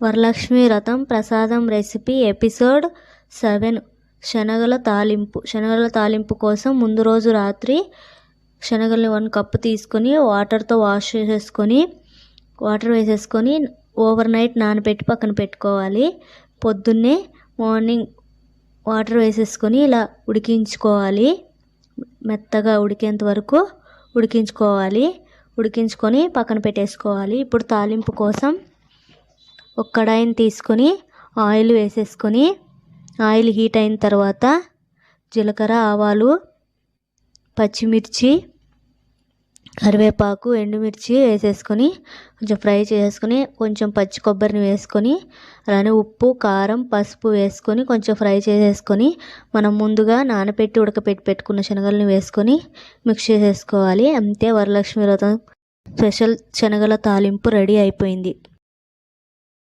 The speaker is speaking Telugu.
వరలక్ష్మి వ్రతం ప్రసాదం రెసిపీ ఎపిసోడ్ సెవెన్. శనగల తాలింపు. శనగల తాలింపు కోసం ముందు రోజు రాత్రి శనగల్ని వన్ కప్పు తీసుకొని వాటర్తో వాష్ చేసేసుకొని వాటర్ వేసేసుకొని ఓవర్ నైట్ నానబెట్టి పక్కన పెట్టుకోవాలి. పొద్దున్నే మార్నింగ్ వాటర్ వేసేసుకొని ఇలా ఉడికించుకోవాలి. మెత్తగా ఉడికేంత వరకు ఉడికించుకోవాలి. ఉడికించుకొని పక్కన పెట్టేసుకోవాలి. ఇప్పుడు తాలింపు కోసం ఒక కడాయిని తీసుకొని ఆయిల్ వేసేసుకొని ఆయిల్ హీట్ అయిన తర్వాత జీలకర్ర ఆవాలు పచ్చిమిర్చి కరివేపాకు ఎండుమిర్చి వేసేసుకొని కొంచెం ఫ్రై చేసుకొని కొంచెం పచ్చి కొబ్బరిని వేసుకొని అలానే ఉప్పు కారం పసుపు వేసుకొని కొంచెం ఫ్రై చేసేసుకొని మనం ముందుగా నానబెట్టి ఉడకపెట్టి పెట్టుకున్న శనగలను వేసుకొని మిక్స్ చేసేసుకోవాలి. అంతే వరలక్ష్మి వ్రతం స్పెషల్ శనగల తాలింపు రెడీ అయిపోయింది.